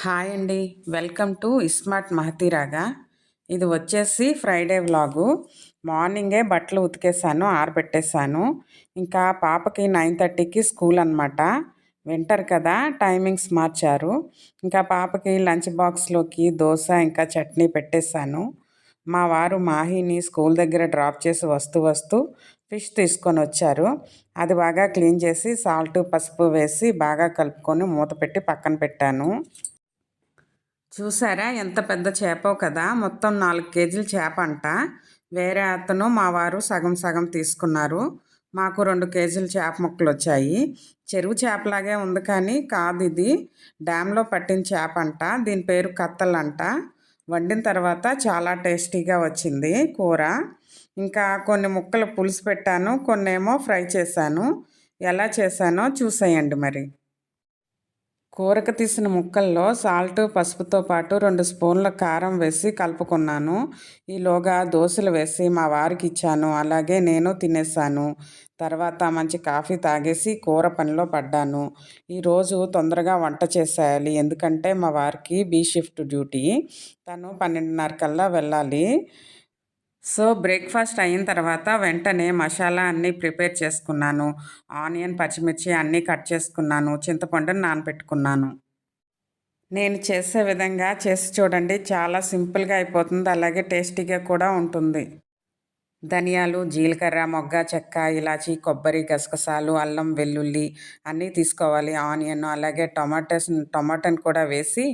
Hi అండి. Welcome to iSmart Mahathiraga. ఇది వచ్చేసి ఫ్రైడే వ్లాగు. మార్నింగే బట్టలు ఉతికేసాను ఆరబెట్టేశాను ఇంకా పాపకి నైన్ థర్టీకి స్కూల్ అనమాట వింటర్ కదా టైమింగ్స్ మార్చారు. ఇంకా పాపకి లంచ్ బాక్స్లోకి దోశ ఇంకా చట్నీ పెట్టేశాను మా వారు మాహిని స్కూల్ దగ్గర డ్రాప్ చేసి వస్తూ వస్తూ ఫిష్ తీసుకొని వచ్చారు. అది బాగా క్లీన్ చేసి సాల్ట్ పసుపు వేసి బాగా కలుపుకొని మూత పెట్టి పక్కన పెట్టాను. చూసారా? ఎంత పెద్ద చేపో కదా! మొత్తం నాలుగు కేజీల చేప అంట వేరే అతను మా వారు సగం సగం తీసుకున్నారు. మాకు రెండు కేజీల చేప ముక్కలు వచ్చాయి చెరువు చేపలాగే ఉంది కానీ కాదు ఇది. డ్యాంలో పట్టిన చేప అంట దీని పేరు కత్తలంట. వండిన తర్వాత చాలా టేస్టీగా వచ్చింది కూర. ఇంకా కొన్ని ముక్కలు పులుసు పెట్టాను. కొన్ని ఏమో ఫ్రై చేశాను. ఎలా చేశానో చూసేయండి మరి. కూరకు తీసిన ముక్కల్లో సాల్ట్ పసుపుతో పాటు రెండు స్పూన్ల కారం వేసి కలుపుకున్నాను. ఈలోగా దోశలు వేసి మా వారికి ఇచ్చాను. అలాగే నేను తినేసాను. తర్వాత మంచి కాఫీ తాగేసి కూర పనిలో పడ్డాను. ఈరోజు తొందరగా వంట చేసేయాలి. ఎందుకంటే మా వారికి బీ షిఫ్ట్ డ్యూటీ. తను పన్నెండున్నర కల్లా వెళ్ళాలి. సో బ్రేక్ఫాస్ట్ అయిన తర్వాత వెంటనే మసాలా అన్నీ ప్రిపేర్ చేసుకున్నాను. ఆనియన్ పచ్చిమిర్చి అన్నీ కట్ చేసుకున్నాను. చింతపండుని నానబెట్టుకున్నాను. నేను చేసే విధంగా చేసి చూడండి. చాలా సింపుల్గా అయిపోతుంది. అలాగే టేస్టీగా కూడా ఉంటుంది. ధనియాలు జీలకర్ర మొగ్గ చెక్క ఇలాచి కొబ్బరి గసగసాలు అల్లం వెల్లుల్లి అన్నీ తీసుకోవాలి. ఆనియన్ అలాగే టొమాటోస్ టొమాటోని కూడా వేసి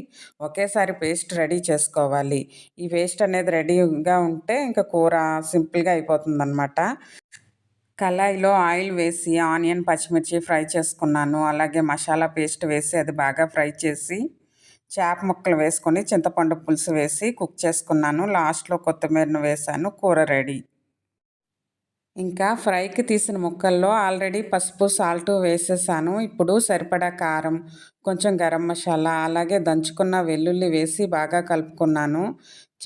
ఒకేసారి పేస్ట్ రెడీ చేసుకోవాలి. ఈ పేస్ట్ అనేది రెడీగా ఉంటే ఇంకా కూర సింపుల్గా అయిపోతుంది అనమాట కళాయిలో ఆయిల్ వేసి ఆనియన్ పచ్చిమిర్చి ఫ్రై చేసుకున్నాను. అలాగే మసాలా పేస్ట్ వేసి అది బాగా ఫ్రై చేసి చేప ముక్కలు వేసుకొని చింతపండు పులుసు వేసి కుక్ చేసుకున్నాను. లాస్ట్లో కొత్తిమీరను వేసాను. కూర రెడీ. ఇంకా ఫ్రైకి తీసిన ముక్కల్లో ఆల్రెడీ పసుపు సాల్ట్ వేసేసాను. ఇప్పుడు సరిపడా కారం కొంచెం గరం మసాలా అలాగే దంచుకున్న వెల్లుల్లి వేసి బాగా కలుపుకున్నాను.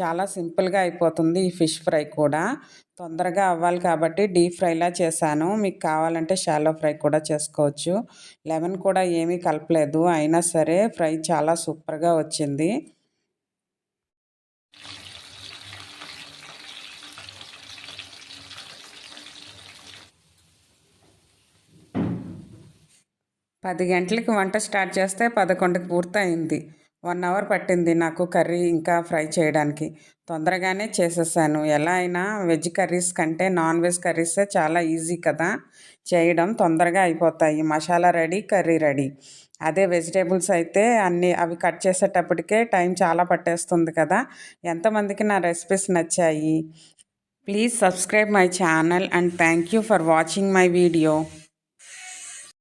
చాలా సింపుల్గా అయిపోతుంది ఈ ఫిష్ ఫ్రై కూడా. తొందరగా అవ్వాలి కాబట్టి డీప్ ఫ్రైలా చేశాను. మీకు కావాలంటే షాలో ఫ్రై కూడా చేసుకోవచ్చు. లెమన్ కూడా ఏమీ కలపలేదు. అయినా సరే ఫ్రై చాలా సూపర్గా వచ్చింది. పది గంటలకి వంట స్టార్ట్ చేస్తే పదకొండుకి పూర్తయింది. వన్ అవర్ పట్టింది నాకు కర్రీ ఇంకా ఫ్రై చేయడానికి. తొందరగానే చేసేసాను. ఎలా అయినా వెజ్ కర్రీస్ కంటే నాన్ వెజ్ కర్రీసే చాలా ఈజీ కదా. చేయడం తొందరగా అయిపోతాయి. Masala ready curry ready. అదే వెజిటేబుల్స్ అయితే అన్నీ అవి కట్ చేసేటప్పటికే టైం చాలా పట్టేస్తుంది కదా. ఎంతమందికి నా రెసిపీస్ నచ్చాయి? Please subscribe my channel and thank you for watching my video.